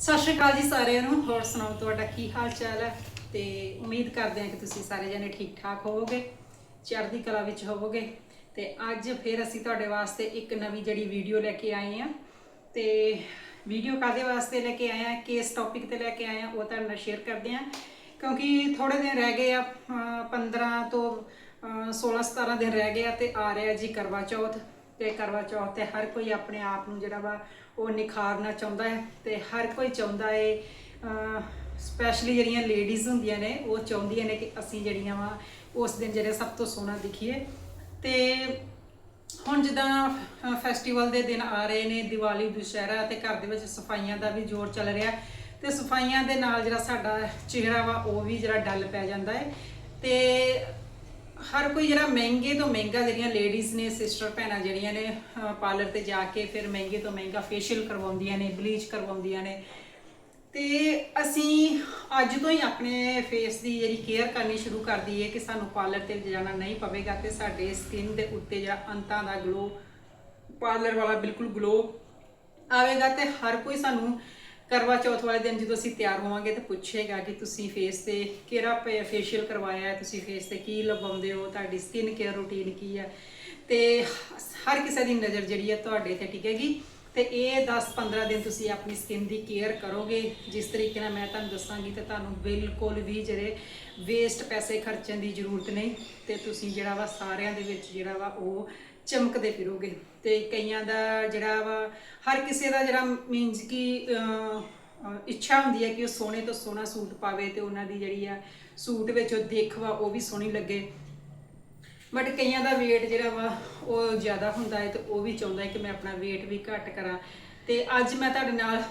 ਸਤਿ ਸ਼੍ਰੀ ਅਕਾਲ ਜੀ ਸਾਰਿਆਂ ਨੂੰ। ਹੋਰ ਸੁਣਾਓ, ਤੁਹਾਡਾ ਕੀ ਹਾਲ ਚਾਲ ਹੈ? ਤੇ ਉਮੀਦ ਕਰਦੇ ਹਾਂ ਕਿ ਤੁਸੀਂ ਸਾਰੇ ਜਣੇ ਠੀਕ ਠਾਕ ਹੋਵੋਗੇ, ਚੜ੍ਹਦੀ ਕਲਾ ਵਿੱਚ ਹੋਵੋਗੇ। ਤੇ ਅੱਜ ਫਿਰ ਅਸੀਂ ਤੁਹਾਡੇ ਵਾਸਤੇ ਇੱਕ ਨਵੀਂ ਜਿਹੜੀ ਵੀਡੀਓ ਲੈ ਕੇ ਆਏ ਹਾਂ। ਤੇ ਵੀਡੀਓ ਕਾਦੇ ਵਾਸਤੇ ਲੈ ਕੇ ਆਏ ਹਾਂ, ਕਿਸ ਟੌਪਿਕ ਤੇ ਲੈ ਕੇ ਆਏ ਹਾਂ, ਉਹ ਤੁਹਾਡੇ ਨਾਲ ਸ਼ੇਅਰ ਕਰਦੇ ਹਾਂ। ਕਿਉਂਕਿ ਥੋੜੇ ਦਿਨ ਰਹਿ ਗਏ ਆ, ਅਹ 15 ਤੋਂ 16 17 ਦਿਨ ਰਹਿ ਗਏ ਆ ਤੇ ਆ ਰਿਹਾ ਜੀ ਕਰਵਾ ਚੌਥ। ਤੇ ਕਰਵਾ ਚੌਥ ਤੇ ਹਰ ਕੋਈ ਆਪਣੇ ਆਪ ਨੂੰ ਜਿਹੜਾ ਵਾ ਉਹ ਨਿਖਾਰਨਾ ਚਾਹੁੰਦਾ ਹੈ ਤੇ ਹਰ ਕੋਈ ਚਾਹੁੰਦਾ ਹੈ ਸਪੈਸ਼ਲੀ ਜਿਹੜੀਆਂ ਲੇਡੀਜ਼ ਹੁੰਦੀਆਂ ਨੇ, ਉਹ ਚਾਹੁੰਦੀਆਂ ਨੇ ਕਿ ਅਸੀਂ ਜਿਹੜੀਆਂ ਵਾ ਉਸ ਦਿਨ ਜਿਹੜੇ ਸਭ ਤੋਂ ਸੋਹਣਾ ਦਿਖੀਏ। ਤੇ ਹੁਣ ਜਿੱਦਾਂ ਫੈਸਟੀਵਲ ਦੇ ਦਿਨ ਆ ਰਹੇ ਨੇ, ਦੀਵਾਲੀ, ਦੁਸ਼ਹਿਰਾ ਤੇ ਘਰ ਦੇ ਵਿੱਚ ਸਫਾਈਆਂ ਦਾ ਵੀ ਜ਼ੋਰ ਚੱਲ ਰਿਹਾ। ਤੇ ਸਫਾਈਆਂ ਦੇ ਨਾਲ ਜਿਹੜਾ ਸਾਡਾ ਚਿਹਰਾ ਵਾ, ਉਹ ਵੀ ਜਿਹੜਾ ਡੱਲ ਪੈ ਜਾਂਦਾ ਹੈ ਤੇ ਹਰ ਕੋਈ ਜਿਹੜਾ ਮਹਿੰਗੇ ਤੋਂ ਮਹਿੰਗਾ ਜਿਹੜੀਆਂ ਲੇਡੀਜ਼ ਨੇ ਸਿਸਟਰ ਭੈਣਾਂ ਜਿਹੜੀਆਂ ਨੇ ਪਾਰਲਰ ਤੇ ਜਾ ਕੇ ਫਿਰ ਮਹਿੰਗੇ ਤੋਂ ਮਹਿੰਗਾ ਫੇਸ਼ੀਅਲ ਕਰਵਾਉਂਦੀਆਂ ਨੇ ਬਲੀਚ ਕਰਵਾਉਂਦੀਆਂ ਨੇ। ਤੇ ਅਸੀਂ ਅੱਜ ਤੋਂ ਹੀ ਆਪਣੇ ਫੇਸ ਦੀ ਜਿਹੜੀ ਕੇਅਰ ਕਰਨੀ ਸ਼ੁਰੂ ਕਰ ਦਈਏ ਕਿ ਸਾਨੂੰ ਪਾਰਲਰ ਤੇ ਜਾਣਾ ਨਹੀਂ ਪਵੇਗਾ ਤੇ ਸਾਡੇ ਸਕਿਨ ਦੇ ਉੱਤੇ ਜਿਹੜਾ ਅੰਤਾਂ ਦਾ ਗਲੋ ਪਾਰਲਰ ਵਾਲਾ ਬਿਲਕੁਲ ਗਲੋ ਆਵੇਗਾ ਤੇ ਹਰ ਕੋਈ ਸਾਨੂੰ ਕਰਵਾ ਚੌਥ ਵਾਲੇ ਦਿਨ ਜਦੋਂ ਅਸੀਂ ਤਿਆਰ ਹੋਵਾਂਗੇ ਤਾਂ ਪੁੱਛੇਗਾ ਕਿ ਤੁਸੀਂ ਫੇਸ ਤੇ ਕਿਹੜਾ ਫੇਸ਼ੀਅਲ ਕਰਵਾਇਆ ਹੈ, ਤੁਸੀਂ ਫੇਸ ਤੇ ਕੀ ਲਗਾਉਂਦੇ ਹੋ, ਤੁਹਾਡੀ ਸਕਿਨ ਕੇਅਰ ਰੂਟੀਨ ਕੀ ਹੈ। ਤੇ ਹਰ ਕਿਸੇ ਦੀ ਨਜ਼ਰ ਜਿਹੜੀ ਹੈ ਤੁਹਾਡੇ ਤੇ ਟਿਕੇਗੀ ਤੇ ਇਹ 10-15 ਦਿਨ ਤੁਸੀਂ ਆਪਣੀ ਸਕਿਨ ਦੀ ਕੇਅਰ ਕਰੋਗੇ, ਜਿਸ ਤਰੀਕੇ ਨਾਲ ਮੈਂ ਤੁਹਾਨੂੰ ਦੱਸਾਂਗੀ ਤੇ ਤੁਹਾਨੂੰ ਬਿਲਕੁਲ ਵੀ ਜਿਹੜੇ ਵੇਸਟ ਪੈਸੇ ਖਰਚਣ ਦੀ ਜ਼ਰੂਰਤ ਨਹੀਂ ਤੇ ਤੁਸੀਂ ਜਿਹੜਾ ਵਾ ਸਾਰਿਆਂ ਦੇ ਵਿੱਚ ਜਿਹੜਾ ਵਾ ਉਹ ਚਮਕਦੇ ਫਿਰੋਗੇ। ਤੇ ਕਈਆਂ ਦਾ ਜਿਹੜਾ ਵਾ, ਹਰ ਕਿਸੇ ਦਾ ਜਿਹੜਾ ਮੀਨਸ ਕਿ ਇੱਛਾ ਹੁੰਦੀ ਹੈ ਕਿ ਉਹ ਸੋਹਣੇ ਤੋਂ ਸੋਹਣਾ ਸੂਟ ਪਾਵੇ ਤੇ ਉਹਨਾਂ ਦੀ ਜਿਹੜੀ ਆ ਸੂਟ ਵਿੱਚ ਉਹ ਦੇਖ ਵਾ, ਉਹ ਵੀ ਸੋਹਣੀ ਲੱਗੇ। ਬਟ ਕਈਆਂ ਦਾ weight ਜਿਹੜਾ ਵਾ, ਉਹ ਜ਼ਿਆਦਾ ਹੁੰਦਾ ਹੈ ਤੇ ਉਹ ਵੀ ਚਾਹੁੰਦਾ ਹੈ ਕਿ ਮੈਂ ਆਪਣਾ weight ਵੀ ਘੱਟ ਕਰਾਂ। ਤੇ ਅੱਜ ਮੈਂ ਤੁਹਾਡੇ ਨਾਲ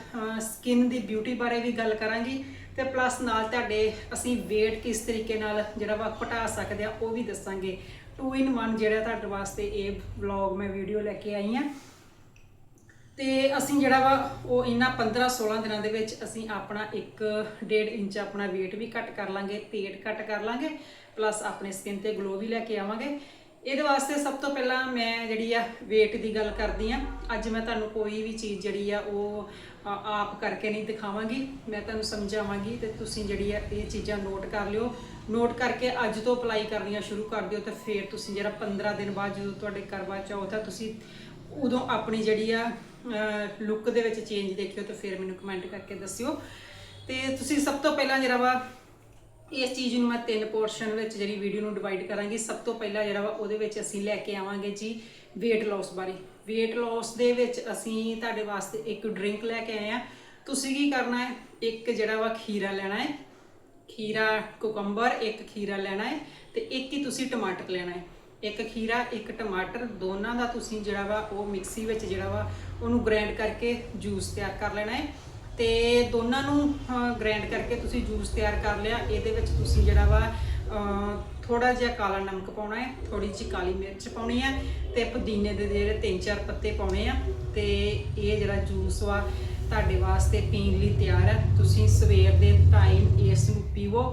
ਸਕਿਨ ਦੀ ਬਿਊਟੀ ਬਾਰੇ ਵੀ ਗੱਲ ਕਰਾਂਗੀ ਤੇ ਪਲੱਸ ਨਾਲ ਤੁਹਾਡੇ ਅਸੀਂ weight ਕਿਸ ਤਰੀਕੇ ਨਾਲ ਜਿਹੜਾ ਵਾ ਘਟਾ ਸਕਦੇ ਆ ਉਹ ਵੀ ਦੱਸਾਂਗੇ। 2 in 1 ਜਿਹੜਾ ਤੁਹਾਡੇ ਵਾਸਤੇ ਇਹ ਵਲੌਗ ਮੈਂ ਵੀਡੀਓ ਲੈ ਕੇ ਆਈ ਆ ਤੇ ਅਸੀਂ ਜਿਹੜਾ ਵਾ, ਉਹ ਇਹਨਾਂ 15 16 ਦਿਨਾਂ ਦੇ ਵਿੱਚ ਅਸੀਂ ਆਪਣਾ 1.5 ਇੰਚ ਆਪਣਾ weight ਵੀ ਘੱਟ ਕਰ ਲਾਂਗੇ ਪੇਟ ਘੱਟ ਕਰ ਲਾਂਗੇ ਪਲੱਸ ਆਪਣੇ ਸਕਿਨ ਤੇ ਗਲੋ ਵੀ ਲੈ ਕੇ ਆਵਾਂਗੇ। ਇਹਦੇ ਵਾਸਤੇ ਸਭ ਤੋਂ ਪਹਿਲਾਂ ਮੈਂ ਜਿਹੜੀ ਆ weight ਦੀ ਗੱਲ ਕਰਦੀ ਆ। ਅੱਜ ਮੈਂ ਤੁਹਾਨੂੰ ਕੋਈ ਵੀ ਚੀਜ਼ ਜਿਹੜੀ ਆ, ਉਹ ਆਪ ਕਰਕੇ ਨਹੀਂ ਦਿਖਾਵਾਂਗੀ। ਮੈਂ ਤੁਹਾਨੂੰ ਸਮਝਾਵਾਂਗੀ ਤੇ ਤੁਸੀਂ ਜਿਹੜੀ ਆ, ਇਹ ਚੀਜ਼ਾਂ ਨੋਟ ਕਰ ਲਿਓ। ਨੋਟ ਕਰਕੇ ਅੱਜ ਤੋਂ ਅਪਲਾਈ ਕਰਨੀਆਂ ਸ਼ੁਰੂ ਕਰ ਦਿਓ ਤੇ ਫਿਰ ਤੁਸੀਂ ਜਿਹੜਾ 15 ਦਿਨ ਬਾਅਦ ਜਦੋਂ ਤੁਹਾਡੇ ਕਰਵਾ ਚੌਥ ਆ ਤੁਸੀਂ ਉਦੋਂ ਆਪਣੀ ਜਿਹੜੀ ਆ ਲੁੱਕ ਦੇ ਵਿੱਚ ਚੇਂਜ ਦੇਖਿਓ ਤੇ ਫਿਰ ਮੈਨੂੰ ਕਮੈਂਟ ਕਰਕੇ ਦੱਸਿਓ। ਤੇ ਤੁਸੀਂ ਸਭ ਤੋਂ ਪਹਿਲਾਂ ਜਿਹੜਾ ਵਾ, ਇਸ ਚੀਜ਼ ਨੂੰ ਮੈਂ ਤਿੰਨ ਪੋਰਸ਼ਨ ਵਿੱਚ ਜਿਹੜੀ ਵੀਡੀਓ ਨੂੰ ਡਿਵਾਈਡ ਕਰਾਂਗੀ। ਸਭ ਤੋਂ ਪਹਿਲਾਂ ਜਿਹੜਾ ਵਾ, ਉਹਦੇ ਵਿੱਚ ਅਸੀਂ ਲੈ ਕੇ ਆਵਾਂਗੇ ਜੀ weight loss ਬਾਰੇ। weight loss ਦੇ ਵਿੱਚ ਅਸੀਂ ਤੁਹਾਡੇ ਵਾਸਤੇ ਇੱਕ ਡਰਿੰਕ ਲੈ ਕੇ ਆਏ ਆ। ਤੁਸੀਂ ਕੀ ਕਰਨਾ ਹੈ? ਇੱਕ ਜਿਹੜਾ ਵਾ ਖੀਰਾ ਲੈਣਾ ਹੈ। ਖੀਰਾ ਕੁਕੰਬਰ ਇੱਕ ਖੀਰਾ ਲੈਣਾ ਹੈ ਤੇ ਇੱਕ ਹੀ ਤੁਸੀਂ ਟਮਾਟਰ ਲੈਣਾ ਹੈ। ਇੱਕ ਖੀਰਾ, ਇੱਕ ਟਮਾਟਰ, ਦੋਨਾਂ ਦਾ ਤੁਸੀਂ ਜਿਹੜਾ ਵਾ ਉਹ ਮਿਕਸੀ ਵਿੱਚ ਜਿਹੜਾ ਵਾ ਉਹਨੂੰ ਗ੍ਰਾਈਂਡ ਕਰਕੇ ਜੂਸ ਤਿਆਰ ਕਰ ਲੈਣਾ ਹੈ। ਤੇ ਦੋਨਾਂ ਨੂੰ ਗ੍ਰਾਈਂਡ ਕਰਕੇ ਤੁਸੀਂ ਜੂਸ ਤਿਆਰ ਕਰ ਲਿਆ। ਇਹਦੇ ਵਿੱਚ ਤੁਸੀਂ ਜਿਹੜਾ ਵਾ ਥੋੜਾ ਜਿਹਾ ਕਾਲਾ ਨਮਕ ਪਾਉਣਾ ਹੈ ਥੋੜੀ ਜਿਹੀ ਕਾਲੀ ਮਿਰਚ ਪਾਉਣੀ ਹੈ ਤੇ ਪੁਦੀਨੇ ਦੇ ਜਿਹੜੇ ਤਿੰਨ ਚਾਰ ਪੱਤੇ ਪਾਉਣੇ ਆ। ਤੇ ਇਹ ਜਿਹੜਾ ਜੂਸ ਵਾ ਤੁਹਾਡੇ ਵਾਸਤੇ ਪੀਣ ਲਈ ਤਿਆਰ ਹੈ। ਤੁਸੀਂ ਸਵੇਰ ਦੇ ਟਾਈਮ ਇਸ ਨੂੰ ਪੀਵੋ।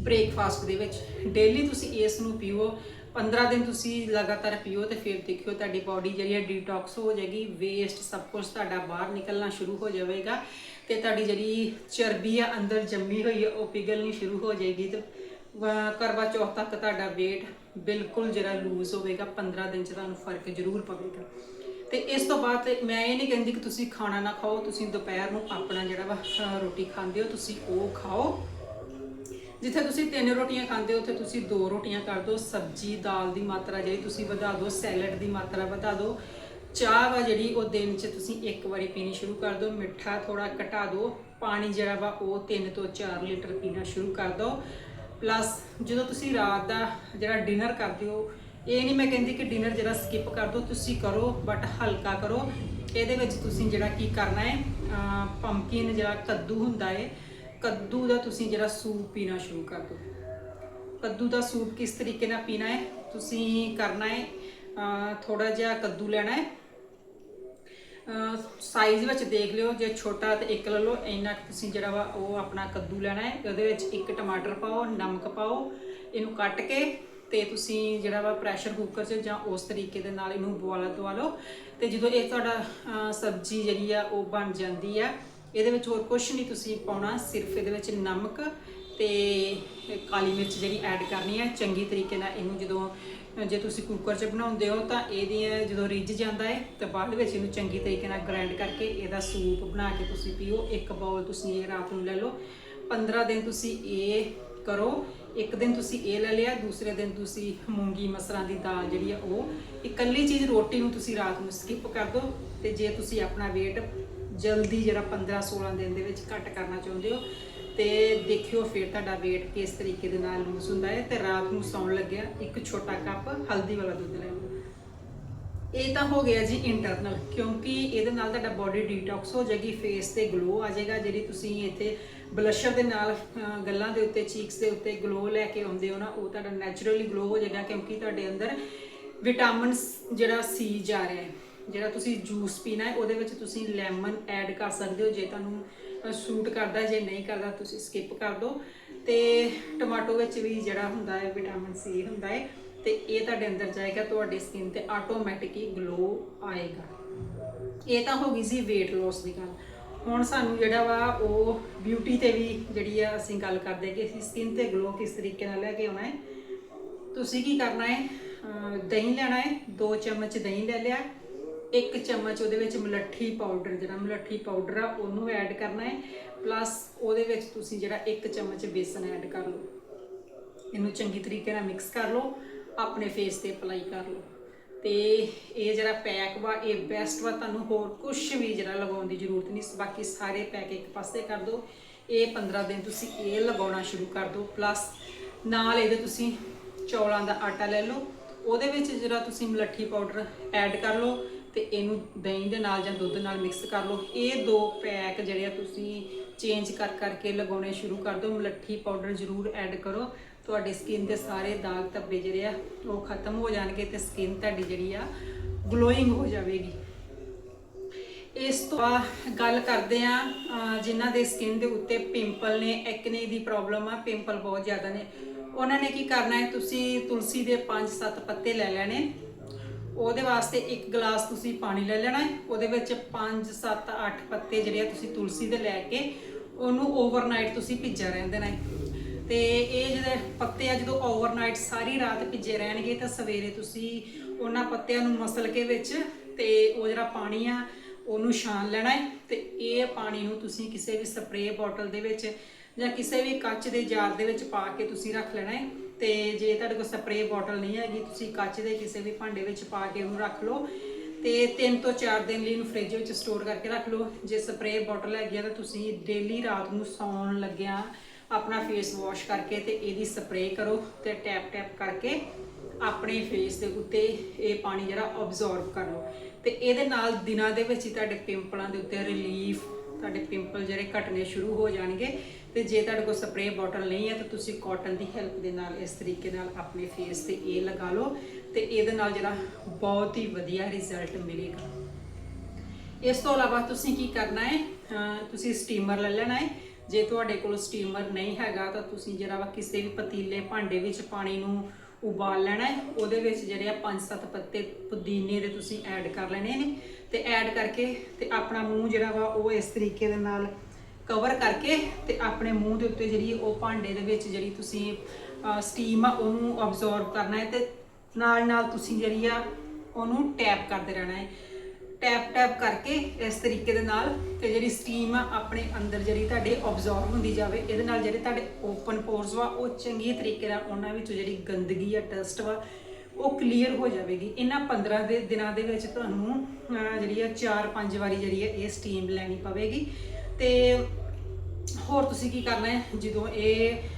ਬ੍ਰੇਕਫਾਸਟ ਦੇ ਵਿੱਚ ਡੇਲੀ ਤੁਸੀਂ ਇਸ ਨੂੰ ਪੀਵੋ। 15 ਦਿਨ ਤੁਸੀਂ ਲਗਾਤਾਰ ਪੀਓ ਤੇ ਫਿਰ ਦੇਖਿਓ ਤੁਹਾਡੀ ਬਾਡੀ ਜਿਹੜੀ ਹੈ ਡੀਟੌਕਸ ਹੋ ਜਾਏਗੀ ਵੇਸਟ ਸਭ ਕੁਝ ਤੁਹਾਡਾ ਬਾਹਰ ਨਿਕਲਣਾ ਸ਼ੁਰੂ ਹੋ ਜਾਵੇਗਾ ਤੇ ਤੁਹਾਡੀ ਜਿਹੜੀ ਚਰਬੀ ਆ ਅੰਦਰ ਜੰਮੀ ਹੋਈ ਹੈ ਉਹ ਪਿਘਲਣੀ ਸ਼ੁਰੂ ਹੋ ਜਾਏਗੀ ਤੇ ਕਰਵਾ ਚੌਥ ਤੱਕ ਤੁਹਾਡਾ weight ਬਿਲਕੁਲ ਜਿਹੜਾ ਲੂਜ਼ ਹੋਵੇਗਾ 15 ਦਿਨ ਚ ਤੁਹਾਨੂੰ ਫ਼ਰਕ ਜ਼ਰੂਰ ਪਵੇਗਾ। ਤੇ ਇਸ ਤੋਂ ਬਾਅਦ ਮੈਂ ਇਹ ਨਹੀਂ ਕਹਿੰਦੀ ਕਿ ਤੁਸੀਂ ਖਾਣਾ ਨਾ ਖਾਓ, ਤੁਸੀਂ ਦੁਪਹਿਰ ਨੂੰ ਆਪਣਾ ਜਿਹੜਾ ਵਾ ਰੋਟੀ ਖਾਂਦੇ ਹੋ, ਤੁਸੀਂ ਉਹ ਖਾਓ। ਜਿੱਥੇ ਤੁਸੀਂ ਤਿੰਨ ਰੋਟੀਆਂ ਖਾਂਦੇ ਹੋ, ਉੱਥੇ ਤੁਸੀਂ ਦੋ ਰੋਟੀਆਂ ਕਰ ਦਿਓ, ਸਬਜ਼ੀ, ਦਾਲ ਦੀ ਮਾਤਰਾ ਜਿਹੜੀ ਤੁਸੀਂ ਵਧਾ ਦਿਓ, ਸੈਲਡ ਦੀ ਮਾਤਰਾ ਵਧਾ ਦਿਓ। ਚਾਹ ਵਾ ਜਿਹੜੀ ਉਹ ਦਿਨ 'ਚ ਤੁਸੀਂ ਇੱਕ ਵਾਰੀ ਪੀਣੀ ਸ਼ੁਰੂ ਕਰ ਦਿਓ, ਮਿੱਠਾ ਥੋੜਾ ਘਟਾ ਦਿਓ, ਪਾਣੀ ਜਿਹੜਾ ਵਾ ਉਹ 3 ਤੋਂ 4 ਲੀਟਰ ਪੀਣਾ ਸ਼ੁਰੂ ਕਰ ਦਿਓ। ਪਲੱਸ ਜਦੋਂ ਤੁਸੀਂ ਰਾਤ ਦਾ ਜਿਹੜਾ ਡਿਨਰ ਕਰਦੇ ਹੋ, ਇਹ ਨਹੀਂ ਮੈਂ ਕਹਿੰਦੀ ਕਿ ਡਿਨਰ ਜਿਹੜਾ ਸਕਿਪ ਕਰ ਦਿਓ, ਤੁਸੀਂ ਕਰੋ ਬਟ ਹਲਕਾ ਕਰੋ। ਇਹਦੇ ਵਿੱਚ ਤੁਸੀਂ ਜਿਹੜਾ ਕੀ ਕਰਨਾ ਹੈ ਪੰਪਕਿਨ ਜਿਹੜਾ ਕੱਦੂ ਹੁੰਦਾ ਹੈ ਕੱਦੂ ਦਾ ਤੁਸੀਂ ਜਿਹੜਾ ਸੂਪ ਪੀਣਾ ਸ਼ੁਰੂ ਕਰ ਦਿਓ। ਕੱਦੂ ਦਾ ਸੂਪ ਕਿਸ ਤਰੀਕੇ ਨਾਲ ਪੀਣਾ ਹੈ? ਤੁਸੀਂ ਕਰਨਾ ਹੈ ਥੋੜਾ ਜਿਹਾ ਕੱਦੂ ਲੈਣਾ ਹੈ। ਸਾਈਜ਼ ਵਿੱਚ ਦੇਖ ਲਿਓ, ਜੇ ਛੋਟਾ ਤੇ ਇੱਕ ਲੈ ਲਓ, ਇੰਨਾ ਕੁ ਤੁਸੀਂ ਜਿਹੜਾ ਵਾ ਉਹ ਆਪਣਾ ਕੱਦੂ ਲੈਣਾ ਹੈ। ਉਹਦੇ ਵਿੱਚ ਇੱਕ ਟਮਾਟਰ ਪਾਓ, ਨਮਕ ਪਾਓ, ਇਹਨੂੰ ਕੱਟ ਕੇ ਤੇ ਤੁਸੀਂ ਜਿਹੜਾ ਵਾ ਪ੍ਰੈਸ਼ਰ ਕੁੱਕਰ 'ਚ ਜਾਂ ਉਸ ਤਰੀਕੇ ਦੇ ਨਾਲ ਇਹਨੂੰ ਬੋਇਲ ਦਵਾ ਲਓ। ਤੇ ਜਦੋਂ ਇਹ ਤੁਹਾਡਾ ਸਬਜ਼ੀ ਜਿਹੜੀ ਆ ਉਹ ਬਣ ਜਾਂਦੀ ਆ ਇਹਦੇ ਵਿੱਚ ਹੋਰ ਕੁਝ ਨਹੀਂ, ਤੁਸੀਂ ਪਾਉਣਾ ਸਿਰਫ ਇਹਦੇ ਵਿੱਚ ਨਮਕ ਤੇ ਕਾਲੀ ਮਿਰਚ ਜਿਹੜੀ ਐਡ ਕਰਨੀ ਹੈ, ਚੰਗੀ ਤਰੀਕੇ ਨਾਲ ਇਹਨੂੰ ਜਦੋਂ, ਜੇ ਤੁਸੀਂ ਕੁੱਕਰ 'ਚ ਬਣਾਉਂਦੇ ਹੋ ਤਾਂ ਇਹਦੀਆਂ ਜਦੋਂ ਰਿੱਝ ਜਾਂਦਾ ਹੈ, ਤਾਂ ਬਾਅਦ ਵਿੱਚ ਇਹਨੂੰ ਚੰਗੀ ਤਰੀਕੇ ਨਾਲ ਗ੍ਰਾਈਂਡ ਕਰਕੇ ਇਹਦਾ ਸੂਪ ਬਣਾ ਕੇ ਤੁਸੀਂ ਪੀਓ। ਇੱਕ ਬਾਉਲ ਤੁਸੀਂ ਇਹ ਰਾਤ ਨੂੰ ਲੈ ਲਓ। 15 ਦਿਨ ਤੁਸੀਂ ਇਹ ਕਰੋ। ਇੱਕ ਦਿਨ ਤੁਸੀਂ ਇਹ ਲੈ ਲਿਆ, ਦੂਸਰੇ ਦਿਨ ਤੁਸੀਂ ਮੂੰਗੀ ਮਸਰਾਂ ਦੀ ਦਾਲ ਜਿਹੜੀ ਆ ਉਹ। ਇਕੱਲੀ ਚੀਜ਼ ਰੋਟੀ ਨੂੰ ਤੁਸੀਂ ਰਾਤ ਨੂੰ ਸਕਿਪ ਕਰ ਦਿਓ ਤੇ ਜੇ ਤੁਸੀਂ ਆਪਣਾ weight ਜਲਦੀ ਜਿਹੜਾ 15 16 ਦਿਨ ਦੇ ਵਿੱਚ ਘੱਟ ਕਰਨਾ ਚਾਹੁੰਦੇ ਹੋ, ਤੇ ਦੇਖਿਓ ਫਿਰ ਤੁਹਾਡਾ weight ਕਿਸ ਤਰੀਕੇ ਦੇ ਨਾਲ ਲੂਜ਼ ਹੁੰਦਾ ਹੈ, ਤੇ ਰਾਤ ਨੂੰ ਸੌਣ ਲੱਗਿਆ, ਇੱਕ ਛੋਟਾ ਕੱਪ ਹਲਦੀ ਵਾਲਾ ਦੁੱਧ ਲੈ ਲਓ। ਇਹ ਤਾਂ ਹੋ ਗਿਆ ਜੀ ਇੰਟਰਨਲ ਕਿਉਂਕਿ ਇਹਦੇ ਨਾਲ ਤੁਹਾਡਾ ਬਾਡੀ ਡੀਟੌਕਸ ਹੋ ਜਾਏਗੀ ਫੇਸ ਤੇ ਗਲੋ ਆ ਜਾਏਗਾ, ਜਿਹੜੀ ਤੁਸੀਂ ਇੱਥੇ ਬਲਸ਼ਰ ਦੇ ਨਾਲ ਗੱਲਾਂ ਦੇ ਉੱਤੇ ਚੀਕਸ ਦੇ ਉੱਤੇ ਗਲੋ ਲੈ ਕੇ ਆਉਂਦੇ ਹੋ ਨਾ, ਉਹ ਤੁਹਾਡਾ ਨੈਚੁਰਲੀ ਗਲੋ ਹੋ ਜਾਏਗਾ, ਕਿਉਂਕਿ ਤੁਹਾਡੇ ਅੰਦਰ ਵਿਟਾਮਿਨ ਜਿਹੜਾ ਸੀ ਜਾ ਰਿਹਾ ਹੈ। ਜਿਹੜਾ ਤੁਸੀਂ ਜੂਸ ਪੀਣਾ ਹੈ, ਉਹਦੇ ਵਿੱਚ ਤੁਸੀਂ ਲੈਮਨ ਐਡ ਕਰ ਸਕਦੇ ਹੋ। ਜੇ ਤੁਹਾਨੂੰ ਸੂਟ ਕਰਦਾ, ਜੇ ਨਹੀਂ ਕਰਦਾ, ਤੁਸੀਂ ਸਕਿਪ ਕਰ ਦਿਓ ਤੇ ਟਮਾਟੋ ਵਿੱਚ ਵੀ ਜਿਹੜਾ ਹੁੰਦਾ ਹੈ ਵਿਟਾਮਿਨ ਸੀ ਹੁੰਦਾ ਹੈ, ਤੇ ਇਹ ਤੁਹਾਡੇ ਅੰਦਰ ਜਾਏਗਾ, ਤੁਹਾਡੀ ਸਕਿਨ ਤੇ ਆਟੋਮੈਟਿਕ ਹੀ ਗਲੋ ਆਏਗਾ। ਇਹ ਤਾਂ ਹੋ ਗਈ ਸੀ weight loss ਦੀ ਗੱਲ। ਹੁਣ ਸਾਨੂੰ ਜਿਹੜਾ ਵਾ, ਉਹ ਬਿਊਟੀ ਤੇ ਵੀ ਜਿਹੜੀ ਆ, ਅਸੀਂ ਗੱਲ ਕਰਦੇ ਕਿ ਅਸੀਂ ਸਕਿਨ ਤੇ ਗਲੋ ਕਿਸ ਤਰੀਕੇ ਨਾਲ ਲੈ ਕੇ ਆਉਣਾ ਹੈ। ਤੁਸੀਂ ਕੀ ਕਰਨਾ ਹੈ? ਦਹੀਂ ਲੈਣਾ ਹੈ 2 ਚਮਚ ਦਹੀਂ ਲੈ ਲਿਆ। ਇੱਕ ਚਮਚ ਉਹਦੇ ਵਿੱਚ ਮਲੱਠੀ ਪਾਊਡਰ ਜਿਹੜਾ ਮਲੱਠੀ ਪਾਊਡਰ ਆ, ਉਹਨੂੰ ਐਡ ਕਰਨਾ ਹੈ। ਪਲੱਸ ਉਹਦੇ ਵਿੱਚ ਤੁਸੀਂ ਜਿਹੜਾ ਇੱਕ ਚਮਚ ਬੇਸਨ ਐਡ ਕਰ ਲਓ। ਇਹਨੂੰ ਚੰਗੀ ਤਰੀਕੇ ਨਾਲ ਮਿਕਸ ਕਰ ਲਓ, ਆਪਣੇ ਫੇਸ ਤੇ ਅਪਲਾਈ ਕਰ ਲਓ। ਤੇ ਇਹ ਜਿਹੜਾ ਪੈਕ ਵਾ, ਇਹ ਬੈਸਟ ਵਾ, ਤੁਹਾਨੂੰ ਹੋਰ ਕੁਝ ਵੀ ਜਿਹੜਾ ਲਗਾਉਣ ਦੀ ਜ਼ਰੂਰਤ ਨਹੀਂ। ਬਾਕੀ ਸਾਰੇ ਪੈਕ ਇੱਕ ਪਾਸੇ ਕਰ ਦਿਓ। ਇਹ 15 ਦਿਨ ਤੁਸੀਂ ਇਹ ਲਗਾਉਣਾ ਸ਼ੁਰੂ ਕਰ ਦਿਓ। ਪਲੱਸ ਨਾਲ ਇਹਦੇ ਤੁਸੀਂ ਚੌਲਾਂ ਦਾ ਆਟਾ ਲੈ ਲਓ। ਉਹਦੇ ਵਿੱਚ ਜਿਹੜਾ ਤੁਸੀਂ ਮਲੱਠੀ ਪਾਊਡਰ ਐਡ ਕਰ ਲਓ। ਤੇ ਇਹਨੂੰ ਦਹੀਂ ਦੇ ਨਾਲ ਜਾਂ ਦੁੱਧ ਨਾਲ ਮਿਕਸ ਕਰ ਲਓ। ਇਹ ਦੋ ਪੈਕ ਜਿਹੜੇ ਆ ਤੁਸੀਂ ਚੇਂਜ ਕਰ ਕਰਕੇ ਲਗਾਉਣੇ ਸ਼ੁਰੂ ਕਰ ਦਿਓ। ਮਲੱਠੀ ਪਾਊਡਰ ਜ਼ਰੂਰ ਐਡ ਕਰੋ। ਤੁਹਾਡੀ ਸਕਿਨ ਦੇ ਸਾਰੇ ਦਾਗ ਧੱਬੇ ਜਿਹੜੇ ਆ, ਉਹ ਖਤਮ ਹੋ ਜਾਣਗੇ ਤੇ ਸਕਿਨ ਤੁਹਾਡੀ ਜਿਹੜੀ ਆ ਗਲੋਇੰਗ ਹੋ ਜਾਵੇਗੀ। ਇਸ ਤੋਂ ਬਾਅਦ ਗੱਲ ਕਰਦੇ ਆ ਜਿਨ੍ਹਾਂ ਦੇ ਸਕਿਨ ਦੇ ਉੱਤੇ ਪਿੰਪਲ ਨੇ ਐਕਨੇ ਦੀ ਪ੍ਰੋਬਲਮ ਆ ਪਿੰਪਲ ਬਹੁਤ ਜ਼ਿਆਦਾ ਨੇ। ਉਹਨਾਂ ਨੇ ਕੀ ਕਰਨਾ ਹੈ? ਤੁਸੀਂ ਤੁਲਸੀ ਦੇ 5-7 ਪੱਤੇ ਲੈ ਲੈਣੇ। ਉਹਦੇ ਵਾਸਤੇ ਇੱਕ ਗਲਾਸ ਤੁਸੀਂ ਪਾਣੀ ਲੈ ਲੈਣਾ ਹੈ। ਉਹਦੇ ਵਿੱਚ 5 7 8 ਪੱਤੇ ਜਿਹੜੇ ਆ ਤੁਸੀਂ ਤੁਲਸੀ ਦੇ ਲੈ ਕੇ ਉਹਨੂੰ ਓਵਰਨਾਈਟ ਤੁਸੀਂ ਭਿੱਜਾ ਰਹਿਣ ਦੇਣਾ ਹੈ। ਤੇ ਇਹ ਜਿਹੜੇ ਪੱਤੇ ਆ, ਜਦੋਂ ਓਵਰਨਾਈਟ ਸਾਰੀ ਰਾਤ ਭਿੱਜੇ ਰਹਿਣਗੇ ਤਾਂ ਸਵੇਰੇ ਤੁਸੀਂ ਉਹਨਾਂ ਪੱਤਿਆਂ ਨੂੰ ਮਸਲ ਕੇ ਵਿੱਚ ਤੇ ਉਹ ਜਿਹੜਾ ਪਾਣੀ ਆ, ਉਹਨੂੰ ਛਾਣ ਲੈਣਾ ਹੈ। ਤੇ ਇਹ ਪਾਣੀ ਨੂੰ ਤੁਸੀਂ ਕਿਸੇ ਵੀ ਸਪਰੇਅ ਬੋਟਲ ਦੇ ਵਿੱਚ ਜਾਂ ਕਿਸੇ ਵੀ ਕੱਚ ਦੇ ਜਾਰ ਦੇ ਵਿੱਚ ਪਾ ਕੇ ਤੁਸੀਂ ਰੱਖ ਲੈਣਾ ਹੈ। ਤੇ ਜੇ ਤੁਹਾਡੇ ਕੋਲ ਸਪਰੇਅ ਬੋਟਲ ਨਹੀਂ ਹੈਗੀ, ਤੁਸੀਂ ਕੱਚ ਦੇ ਕਿਸੇ ਵੀ ਭਾਂਡੇ ਵਿੱਚ ਪਾ ਕੇ ਉਹਨੂੰ ਰੱਖ ਲਓ ਤੇ 3 ਤੋਂ 4 ਦਿਨ ਲਈ ਇਹਨੂੰ ਫ੍ਰਿਜ ਵਿੱਚ ਸਟੋਰ ਕਰਕੇ ਰੱਖ ਲਓ। ਜੇ ਸਪਰੇਅ ਬੋਟਲ ਹੈਗੀ ਆ ਤਾਂ ਤੁਸੀਂ ਡੇਲੀ ਰਾਤ ਨੂੰ ਸੌਣ ਲੱਗਿਆ ਆਪਣਾ ਫੇਸ ਵਾਸ਼ ਕਰਕੇ ਤੇ ਇਹਦੀ ਸਪਰੇਅ ਕਰੋ ਤੇ ਟੈਪ ਟੈਪ ਕਰਕੇ ਆਪਣੇ ਫੇਸ ਦੇ ਉੱਤੇ ਇਹ ਪਾਣੀ ਜਿਹੜਾ ਅਬਜ਼ੌਰਬ ਕਰ। ਲਓ ਤੇ ਇਹਦੇ ਨਾਲ ਦਿਨਾਂ ਦੇ ਵਿੱਚ ਹੀ ਤੁਹਾਡੇ ਪਿੰਪਲਾਂ ਦੇ ਉੱਤੇ ਰਿਲੀਫ ਤੁਹਾਡੇ ਪਿੰਪਲ ਜਿਹੜੇ ਘਟਨੇ ਸ਼ੁਰੂ ਹੋ ਜਾਣਗੇ ਤੇ ਜੇ ਤੁਹਾਡੇ ਕੋਲ ਸਪਰੇਅ ਬੋਟਲ ਨਹੀਂ ਹੈ, ਤਾਂ ਤੁਸੀਂ ਕਾਟਨ ਦੀ ਹੈਲਪ ਦੇ ਨਾਲ, ਇਸ ਤਰੀਕੇ ਨਾਲ ਆਪਣੇ ਫੇਸ ਤੇ ਇਹ ਲਗਾ ਲਓ ਤੇ ਇਹਦੇ ਨਾਲ ਜਿਹੜਾ ਬਹੁਤ ਹੀ ਵਧੀਆ ਰਿਜ਼ਲਟ ਮਿਲੇਗਾ। ਇਸ ਤੋਂ ਇਲਾਵਾ ਤੁਸੀਂ ਕੀ ਕਰਨਾ ਹੈ? ਤੁਸੀਂ ਸਟੀਮਰ ਲੈ ਲੈਣਾ ਹੈ। ਜੇ ਤੁਹਾਡੇ ਕੋਲ ਸਟੀਮਰ ਨਹੀਂ ਹੈਗਾ, ਤਾਂ ਤੁਸੀਂ ਜਿਹੜਾ ਵਾ ਕਿਸੇ ਵੀ ਪਤੀਲੇ ਭਾਂਡੇ ਵਿੱਚ ਪਾਣੀ ਨੂੰ ਉਬਾਲ ਲੈਣਾ ਹੈ। ਉਹਦੇ ਵਿੱਚ ਜਿਹੜੇ ਆ 5-7 ਪੱਤੇ ਪੁਦੀਨੇ ਦੇ ਤੁਸੀਂ ਐਡ ਕਰ ਲੈਣੇ ਨੇ। ਤੇ ਐਡ ਕਰਕੇ ਤੇ ਆਪਣਾ ਮੂੰਹ ਜਿਹੜਾ ਵਾ ਉਹ ਇਸ ਤਰੀਕੇ ਦੇ ਨਾਲ ਕਵਰ ਕਰਕੇ ਤੇ ਆਪਣੇ ਮੂੰਹ ਦੇ ਉੱਤੇ ਜਿਹੜੀ ਉਹ ਭਾਂਡੇ ਦੇ ਵਿੱਚ ਜਿਹੜੀ ਤੁਸੀਂ ਸਟੀਮ ਆ ਉਹਨੂੰ ਅਬਜ਼ੌਰਬ ਕਰਨਾ ਹੈ ਤੇ ਨਾਲ ਨਾਲ ਤੁਸੀਂ ਜਿਹੜੀ ਆ ਉਹਨੂੰ ਟੈਪ ਕਰਦੇ ਰਹਿਣਾ ਹੈ। ਟੈਪ ਟੈਪ ਕਰਕੇ ਇਸ ਤਰੀਕੇ ਦੇ ਨਾਲ ਤੇ ਜਿਹੜੀ ਸਟੀਮ ਆ ਆਪਣੇ ਅੰਦਰ ਜਿਹੜੀ ਤੁਹਾਡੇ ਅਬਜ਼ੌਰਬ ਹੁੰਦੀ ਜਾਵੇ, ਇਹਦੇ ਨਾਲ ਜਿਹੜੇ ਤੁਹਾਡੇ ਓਪਨ ਪੋਰਸ ਵਾ, ਉਹ ਚੰਗੀ ਤਰੀਕੇ ਨਾਲ ਉਹਨਾਂ ਵਿੱਚੋਂ ਜਿਹੜੀ ਗੰਦਗੀ ਆ ਡਸਟ ਵਾ, ਉਹ ਕਲੀਅਰ ਹੋ ਜਾਵੇਗੀ। ਇਹਨਾਂ 15 ਦੇ ਦਿਨਾਂ ਦੇ ਵਿੱਚ ਤੁਹਾਨੂੰ ਜਿਹੜੀ ਆ 4-5 ਵਾਰੀ ਜਿਹੜੀ ਆ ਇਹ ਸਟੀਮ ਲੈਣੀ ਪਵੇਗੀ। ਤੇ ਹੋਰ ਤੁਸੀਂ ਕੀ ਕਰਨਾ ਹੈ? ਜਦੋਂ ਇਹ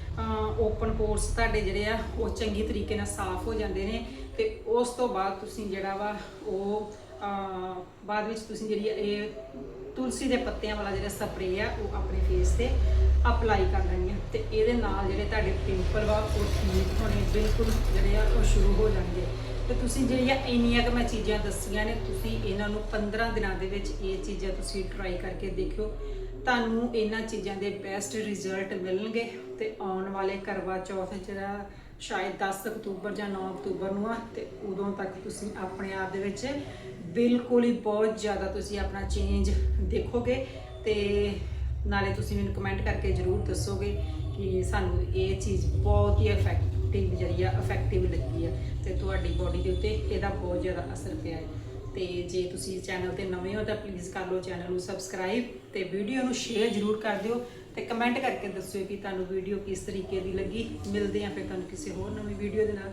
ਓਪਨ ਪੋਰਸ ਤੁਹਾਡੇ ਜਿਹੜੇ ਆ, ਉਹ ਚੰਗੀ ਤਰੀਕੇ ਨਾਲ ਸਾਫ਼ ਹੋ ਜਾਂਦੇ ਨੇ ਤੇ ਉਸ ਤੋਂ ਬਾਅਦ ਤੁਸੀਂ ਜਿਹੜਾ ਵਾ, ਉਹ ਬਾਅਦ ਵਿੱਚ ਤੁਸੀਂ ਜਿਹੜੀ ਇਹ ਤੁਲਸੀ ਦੇ ਪੱਤਿਆਂ ਵਾਲਾ ਜਿਹੜਾ ਸਪਰੇਅ ਆ, ਉਹ ਆਪਣੇ ਫੇਸ ਤੇ ਅਪਲਾਈ ਕਰ ਲੈਣੀ ਆ। ਤੇ ਇਹਦੇ ਨਾਲ ਜਿਹੜੇ ਤੁਹਾਡੇ ਪਿੰਪਲ ਵਾ, ਉਹ ਠੀਕ ਹੋਣੇ, ਬਿਲਕੁਲ ਜਿਹੜੇ ਆ, ਉਹ ਸ਼ੁਰੂ ਹੋ ਜਾਣਗੇ। ਤੇ ਤੁਸੀਂ ਜਿਹੜੀਆਂ ਇੰਨੀਆਂ ਕਿ ਮੈਂ ਚੀਜ਼ਾਂ ਦੱਸੀਆਂ ਨੇ, ਤੁਸੀਂ ਇਹਨਾਂ ਨੂੰ 15 ਦਿਨਾਂ ਦੇ ਵਿੱਚ ਇਹ ਚੀਜ਼ਾਂ ਤੁਸੀਂ ਟਰਾਈ ਕਰਕੇ ਦੇਖਿਓ। ਤੁਹਾਨੂੰ ਇਹਨਾਂ ਚੀਜ਼ਾਂ ਦੇ ਬੈਸਟ ਰਿਜ਼ਲਟ ਮਿਲਣਗੇ ਤੇ ਆਉਣ ਵਾਲੇ ਕਰਵਾ ਚੌਥ ਜਿਹੜਾ ਸ਼ਾਇਦ 10 ਅਕਤੂਬਰ ਜਾਂ 9 ਅਕਤੂਬਰ ਨੂੰ ਆ, ਤੇ ਉਦੋਂ ਤੱਕ ਤੁਸੀਂ ਆਪਣੇ ਆਪ ਦੇ ਵਿੱਚ ਬਿਲਕੁਲ ਹੀ ਬਹੁਤ ਜ਼ਿਆਦਾ ਤੁਸੀਂ ਆਪਣਾ ਚੇਂਜ ਦੇਖੋਗੇ ਤੇ ਨਾਲੇ ਤੁਸੀਂ ਮੈਨੂੰ ਕਮੈਂਟ ਕਰਕੇ ਜਰੂਰ ਦੱਸੋਗੇ ਕਿ ਸਾਨੂੰ ਇਹ ਚੀਜ਼ ਬਹੁਤ ਹੀ ਇਫੈਕਟਿਵ ਜਿਹੜੀ ਆ ਇਫੈਕਟਿਵ ਲੱਗੀ ਆ ਤੇ ਤੁਹਾਡੀ ਬੋਡੀ ਦੇ ਉੱਤੇ ਇਹਦਾ ਬਹੁਤ ਜ਼ਿਆਦਾ ਅਸਰ ਪਿਆ ਹੈ। ਤੇ ਜੇ ਤੁਸੀਂ ਚੈਨਲ ਤੇ ਨਵੇਂ ਹੋ ਤਾਂ ਪਲੀਜ਼ ਕਰ ਲਓ ਚੈਨਲ ਨੂੰ ਸਬਸਕ੍ਰਾਈਬ ਤੇ ਵੀਡੀਓ ਨੂੰ ਸ਼ੇਅਰ ਜਰੂਰ ਕਰ ਦਿਓ ਤੇ ਕਮੈਂਟ ਕਰਕੇ ਦੱਸਿਓ ਕਿ ਤੁਹਾਨੂੰ ਵੀਡੀਓ ਕਿਸ ਤਰੀਕੇ ਦੀ ਲੱਗੀ। ਮਿਲਦੇ ਆ ਫਿਰ ਤੁਹਾਨੂੰ ਕਿਸੇ ਹੋਰ ਨਵੀਂ ਵੀਡੀਓ ਦੇ ਨਾਲ।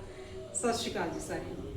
ਸਤਿ ਸ਼੍ਰੀ ਅਕਾਲ ਜੀ ਸਾਰਿਆਂ ਨੂੰ।